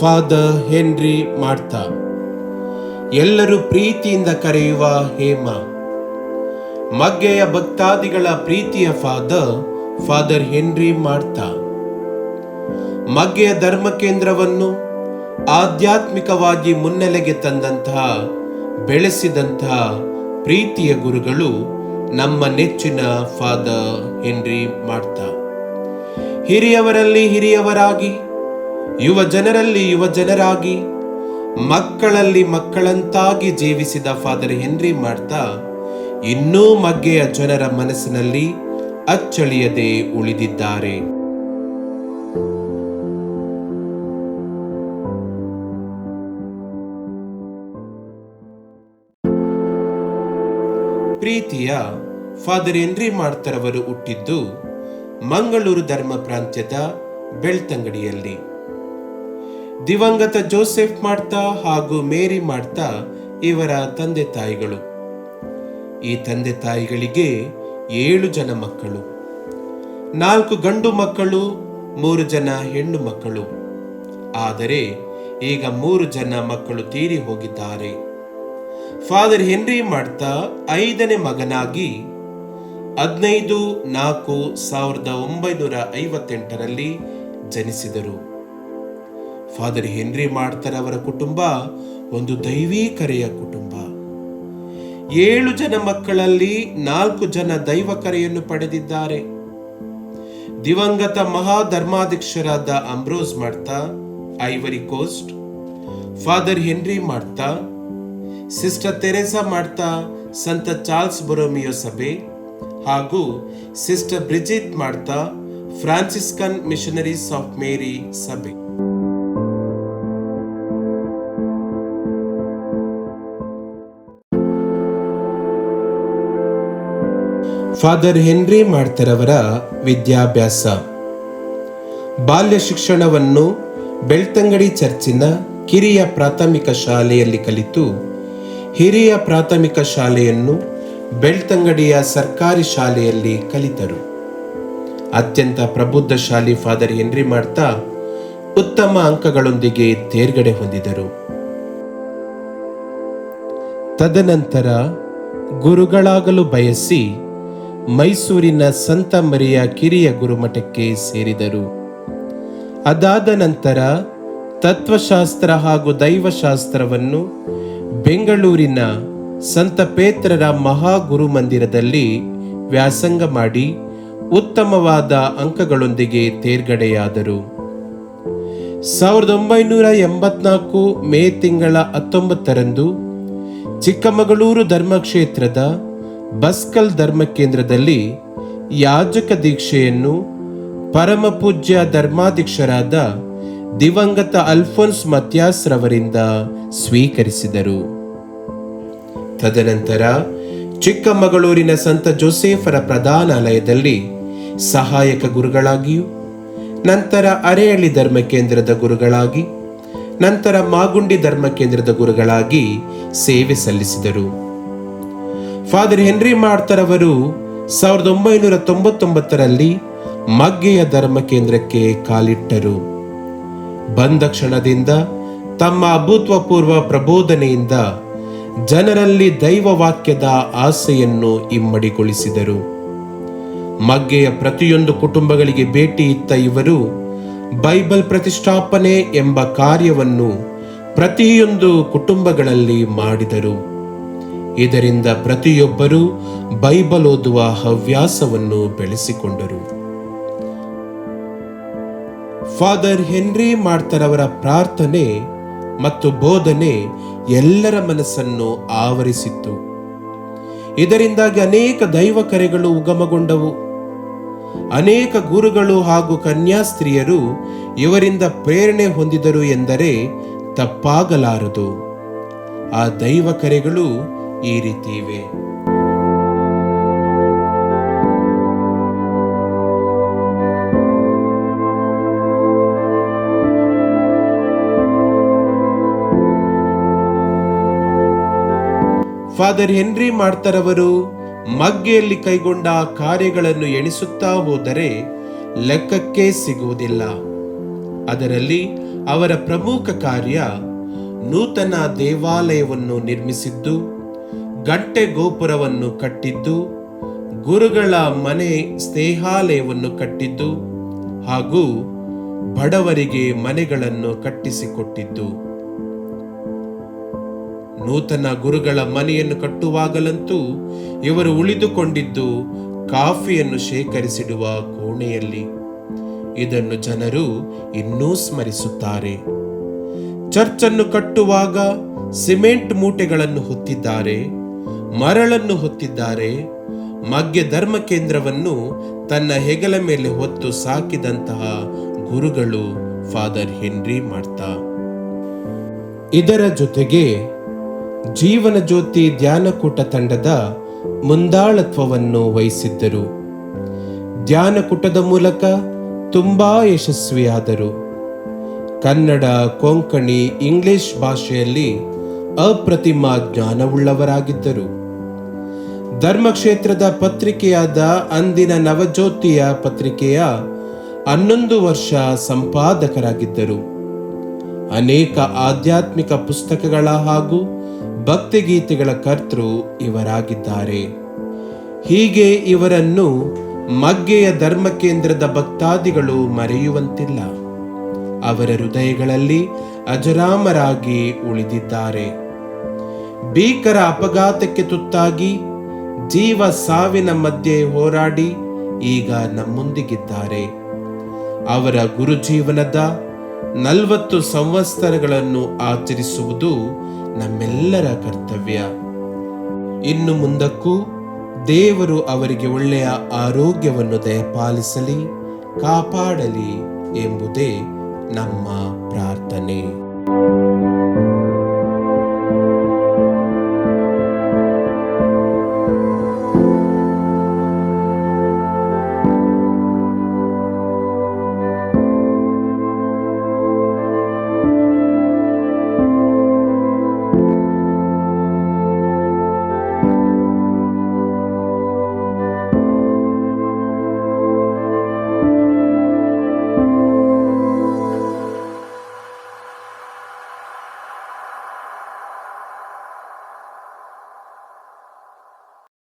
Father Henry ಮಾಡ್ತಾ. ಎಲ್ಲರೂ ಪ್ರೀತಿಯಿಂದ ಕರೆಯುವ ಹೇಮ. ಮಗ್ಗೆಯ ಭಕ್ತಾದಿಗಳ ಪ್ರೀತಿಯ ಫಾದರ್ ಫಾದರ್ ಹೆನ್ರಿ ಮಾಡ್ತಾ. ಮಗ್ಗೆಯ ಧರ್ಮ ಕೇಂದ್ರವನ್ನು ಆಧ್ಯಾತ್ಮಿಕವಾಗಿ ಮುನ್ನೆಲೆಗೆ ತಂದಂತಹ, ಬೆಳೆಸಿದಂತಹ ಪ್ರೀತಿಯ ಗುರುಗಳು ನಮ್ಮ ನೆಚ್ಚಿನ ಫಾದರ್ ಹೆನ್ರಿ ಮಾಡ್ತಾ. ಹಿರಿಯವರಲ್ಲಿ ಹಿರಿಯವರಾಗಿ ಯುವ ಜನರಲ್ಲಿ ಯುವ ಜನರಾಗಿ, ಮಕ್ಕಳಲ್ಲಿ ಮಕ್ಕಳಂತಾಗಿ ಜೀವಿಸಿದ ಫಾದರ್ ಹೆನ್ರಿ ಮಾಡ್ತಾ, ಇನ್ನೂ ಮಗ್ಗೆಯ ಜನರ ಮನಸ್ಸಿನಲ್ಲಿ ಅಚ್ಚಳಿಯದೆ ಉಳಿದಿದ್ದಾರೆ. ಪ್ರೀತಿಯ ಫಾದರ್ ಹೆನ್ರಿ ಮಾಡ್ತರವರು ಹುಟ್ಟಿದ್ದು ಮಂಗಳೂರು ಧರ್ಮ ಪ್ರಾಂತ್ಯದ ಬೆಳ್ತಂಗಡಿಯಲ್ಲಿ. ದಿವಂಗತ ಜೋಸೆಫ್ ಮಾಡ್ತಾ ಹಾಗೂ ಮೇರಿ ಮಾಡ್ತಾ ಇವರ ತಂದೆ ತಾಯಿಗಳು. ಈ ತಂದೆ ತಾಯಿಗಳಿಗೆ ಏಳು ಜನ ಮಕ್ಕಳು. ನಾಲ್ಕು ಗಂಡು ಮಕ್ಕಳು, ಮೂರು ಜನ ಹೆಣ್ಣು ಮಕ್ಕಳು. ಆದರೆ ಈಗ ಮೂರು ಜನ ಮಕ್ಕಳು ತೀರಿ ಹೋಗಿದ್ದಾರೆ. ಫಾದರ್ ಹೆನ್ರಿ ಮಾಡ್ತಾ ಐದನೇ ಮಗನಾಗಿ ಹದಿನೈದು ನಾಲ್ಕು ಸಾವಿರದ ಒಂಬೈನೂರ ಐವತ್ತೆಂಟರಲ್ಲಿ ಜನಿಸಿದರು. ಫಾದರ್ ಹೆನ್ರಿ ಮಾಡ್ತಾರವರ ಕುಟುಂಬ ಒಂದು ದೈವೀಕರೆಯ ಕುಟುಂಬ. ಏಳು ಜನ ಮಕ್ಕಳಲ್ಲಿ ನಾಲ್ಕು ಜನ ದೈವ ಕರೆಯನ್ನು ಪಡೆದಿದ್ದಾರೆ. ದಿವಂಗತ ಮಹಾಧರ್ಮಾಧ್ಯಕ್ಷರಾದ Ambrose Madtha, Ivory Coast, father Henry Madtha, sister Teresa Madtha, ಸಂತ ಚಾರ್ಲ್ಸ್ ಬೊರೋಮಿಯೋ ಸಭೆ ಹಾಗೂ sister Bridget Madtha, Franciscan missionaries of Mary ಸಭೆ. ಫಾದರ್ ಹೆನ್ರಿ ಮಾಡ್ತರವರ ವಿದ್ಯಾಭ್ಯಾಸ. ಬಾಲ್ಯ ಶಿಕ್ಷಣವನ್ನು ಬೆಳ್ತಂಗಡಿ ಚರ್ಚಿನ ಕಿರಿಯ ಪ್ರಾಥಮಿಕ ಶಾಲೆಯಲ್ಲಿ ಕಲಿತು, ಹಿರಿಯ ಪ್ರಾಥಮಿಕ ಶಾಲೆಯನ್ನು ಬೆಳ್ತಂಗಡಿಯ ಸರ್ಕಾರಿ ಶಾಲೆಯಲ್ಲಿ ಕಲಿತರು. ಅತ್ಯಂತ ಪ್ರಬುದ್ಧ ಶಾಲಿ ಫಾದರ್ ಹೆನ್ರಿ ಮಾಡ್ತಾ ಉತ್ತಮ ಅಂಕಗಳೊಂದಿಗೆ ತೇರ್ಗಡೆ ಹೊಂದಿದರು. ತದನಂತರ ಗುರುಗಳಾಗಲು ಬಯಸಿ ಮೈಸೂರಿನ ಸಂತ ಮರಿಯ ಕಿರಿಯ ಗುರುಮಠಕ್ಕೆ ಸೇರಿದರು. ಅದಾದ ನಂತರ ತತ್ವಶಾಸ್ತ್ರ ಹಾಗೂ ದೈವಶಾಸ್ತ್ರವನ್ನು ಬೆಂಗಳೂರಿನ ಸಂತ ಪೇತ್ರರ ಮಹಾಗುರು ಮಂದಿರದಲ್ಲಿ ವ್ಯಾಸಂಗ ಮಾಡಿ ಉತ್ತಮವಾದ ಅಂಕಗಳೊಂದಿಗೆ ತೇರ್ಗಡೆಯಾದರು. ಸಾವಿರದ ಒಂಬೈನೂರ ಎಂಬತ್ನಾಲ್ಕು ಮೇ ತಿಂಗಳ ಹತ್ತೊಂಬತ್ತರಂದು ಚಿಕ್ಕಮಗಳೂರು ಧರ್ಮಕ್ಷೇತ್ರದ ಬಸ್ಕಲ್ ಧರ್ಮ ಕೇಂದ್ರದಲ್ಲಿ ಯಾಜಕ ದೀಕ್ಷೆಯನ್ನು ಪರಮ ಪೂಜ್ಯ ಧರ್ಮಾಧ್ಯಕ್ಷರಾದ ದಿವಂಗತ ಅಲ್ಫೋನ್ಸ್ ಮತ್ಯಾಸ್ ರವರಿಂದ ಸ್ವೀಕರಿಸಿದರು. ತದನಂತರ ಚಿಕ್ಕಮಗಳೂರಿನ ಸಂತ ಜೋಸೇಫರ ಪ್ರಧಾನಾಲಯದಲ್ಲಿ ಸಹಾಯಕ ಗುರುಗಳಾಗಿಯೂ, ನಂತರ ಅರೆಹಳ್ಳಿ ಧರ್ಮ ಕೇಂದ್ರದ ಗುರುಗಳಾಗಿ, ನಂತರ ಮಾಗುಂಡಿ ಧರ್ಮ ಕೇಂದ್ರದ ಗುರುಗಳಾಗಿ ಸೇವೆ ಸಲ್ಲಿಸಿದರು. ಫಾದರ್ ಹೆನ್ರಿ ಮಾಡ್ತರವರು ಸಾವಿರದ ಒಂಬೈನೂರ ತೊಂಬತ್ತೊಂಬತ್ತರಲ್ಲಿ ಮಗ್ಗೆಯ ಧರ್ಮ ಕೇಂದ್ರಕ್ಕೆ ಕಾಲಿಟ್ಟರು. ಬಂದ ಕ್ಷಣದಿಂದ ತಮ್ಮ ಅಭೂತ್ವಪೂರ್ವ ಪ್ರಬೋಧನೆಯಿಂದ ಜನರಲ್ಲಿ ದೈವ ವಾಕ್ಯದ ಆಸೆಯನ್ನು ಇಮ್ಮಡಿಗೊಳಿಸಿದರು. ಮಗ್ಗೆಯ ಪ್ರತಿಯೊಂದು ಕುಟುಂಬಗಳಿಗೆ ಭೇಟಿ ಇತ್ತ ಇವರು ಬೈಬಲ್ ಪ್ರತಿಷ್ಠಾಪನೆ ಎಂಬ ಕಾರ್ಯವನ್ನು ಪ್ರತಿಯೊಂದು ಕುಟುಂಬಗಳಲ್ಲಿ ಮಾಡಿದರು. ಇದರಿಂದ ಪ್ರತಿಯೊಬ್ಬರೂ ಬೈಬಲ್ ಓದುವ ಹವ್ಯಾಸವನ್ನು ಬೆಳೆಸಿಕೊಂಡರು. ಫಾದರ್ ಹೆನ್ರಿ ಮಾಡ್ತರವರ ಪ್ರಾರ್ಥನೆ ಮತ್ತು ಬೋಧನೆ ಎಲ್ಲರ ಮನಸ್ಸನ್ನು ಆವರಿಸಿತ್ತು. ಇದರಿಂದಾಗಿ ಅನೇಕ ದೈವ ಕರೆಗಳು ಉಗಮಗೊಂಡವು. ಅನೇಕ ಗುರುಗಳು ಹಾಗೂ ಕನ್ಯಾಸ್ತ್ರೀಯರು ಇವರಿಂದ ಪ್ರೇರಣೆ ಹೊಂದಿದರು ಎಂದರೆ ತಪ್ಪಾಗಲಾರದು. ಆ ದೈವ ಕರೆಗಳು ಈ ರೀತಿ ಇವೆ. ಫಾದರ್ ಹೆನ್ರಿ ಮಾಡ್ತಾರವರು ಮಗ್ಗೆಯಲ್ಲಿ ಕೈಗೊಂಡ ಕಾರ್ಯಗಳನ್ನು ಎಣಿಸುತ್ತಾ ಹೋದರೆ ಲೆಕ್ಕಕ್ಕೆ ಸಿಗುವುದಿಲ್ಲ. ಅದರಲ್ಲಿ ಅವರ ಪ್ರಮುಖ ಕಾರ್ಯ ನೂತನ ದೇವಾಲಯವನ್ನು ನಿರ್ಮಿಸಿದ್ದು ಗಂಟೆ ಗೋಪುರವನ್ನು ಕಟ್ಟಿದ್ದು, ಗುರುಗಳ ಮನೆ ಸ್ನೇಹಾಲಯವನ್ನು ಕಟ್ಟಿದ್ದು ಹಾಗೂ ಬಡವರಿಗೆ ಮನೆಗಳನ್ನು ಕಟ್ಟಿಸಿಕೊಟ್ಟಿದ್ದು. ನೂತನ ಗುರುಗಳ ಮನೆಯನ್ನು ಕಟ್ಟುವಾಗಲಂತೂ ಇವರು ಉಳಿದುಕೊಂಡಿದ್ದು ಕಾಫಿಯನ್ನು ಶೇಖರಿಸಿಡುವ ಕೋಣೆಯಲ್ಲಿ. ಇದನ್ನು ಜನರು ಇನ್ನೂ ಸ್ಮರಿಸುತ್ತಾರೆ. ಚರ್ಚನ್ನು ಕಟ್ಟುವಾಗ ಸಿಮೆಂಟ್ ಮೂಟೆಗಳನ್ನು ಹೊತ್ತಿದ್ದಾರೆ. ಮರಳನ್ನು ಹೊತ್ತಿದ್ದಾರೆ. ಮಗ್ಗೆ ಧರ್ಮ ಕೇಂದ್ರವನ್ನು ತನ್ನ ಹೆಗಲ ಮೇಲೆ ಹೊತ್ತು ಸಾಕಿದಂತಹ ಗುರುಗಳು ಫಾದರ್ ಹೆನ್ರಿ ಮಾಡ್ತಾ. ಇದರ ಜೊತೆಗೆ ಜೀವನ ಜ್ಯೋತಿ ಧ್ಯಾನಕೂಟ ತಂಡದ ಮುಂದಾಳತ್ವವನ್ನು ವಹಿಸಿದ್ದರು. ಧ್ಯಾನಕೂಟದ ಮೂಲಕ ತುಂಬಾ ಯಶಸ್ವಿಯಾದರು. ಕನ್ನಡ, ಕೊಂಕಣಿ, ಇಂಗ್ಲಿಷ್ ಭಾಷೆಯಲ್ಲಿ ಅಪ್ರತಿಮ ಜ್ಞಾನವುಳ್ಳವರಾಗಿದ್ದರು. ಧರ್ಮಕ್ಷೇತ್ರದ ಪತ್ರಿಕೆಯಾದ ಅಂದಿನ ನವಜ್ಯೋತಿಯ ಪತ್ರಿಕೆಯ ಹನ್ನೊಂದು ವರ್ಷ ಸಂಪಾದಕರಾಗಿದ್ದರು. ಅನೇಕ ಆಧ್ಯಾತ್ಮಿಕ ಪುಸ್ತಕಗಳ ಹಾಗೂ ಭಕ್ತಿಗೀತೆಗಳ ಕರ್ತೃ ಇವರಾಗಿದ್ದಾರೆ. ಹೀಗೆ ಇವರನ್ನು ಮಗ್ಗೆಯ ಧರ್ಮ ಕೇಂದ್ರದ ಭಕ್ತಾದಿಗಳು ಮರೆಯುವಂತಿಲ್ಲ. ಅವರ ಹೃದಯಗಳಲ್ಲಿ ಅಜರಾಮರಾಗಿ ಉಳಿದಿದ್ದಾರೆ. ಭೀಕರ ಅಪಘಾತಕ್ಕೆ ತುತ್ತಾಗಿ ಜೀವ ಸಾವಿನ ಮಧ್ಯೆ ಹೋರಾಡಿ ಈಗ ನಮ್ಮೊಂದಿಗಿದ್ದಾರೆ. ಅವರ ಗುರುಜೀವನದ ನಲವತ್ತು ಸಂವತ್ಸರಗಳನ್ನು ಆಚರಿಸುವುದು ನಮ್ಮೆಲ್ಲರ ಕರ್ತವ್ಯ. ಇನ್ನು ಮುಂದಕ್ಕೂ ದೇವರು ಅವರಿಗೆ ಒಳ್ಳೆಯ ಆರೋಗ್ಯವನ್ನು ದಯಪಾಲಿಸಲಿ, ಕಾಪಾಡಲಿ ಎಂಬುದೇ ನಮ್ಮ ಪ್ರಾರ್ಥನೆ.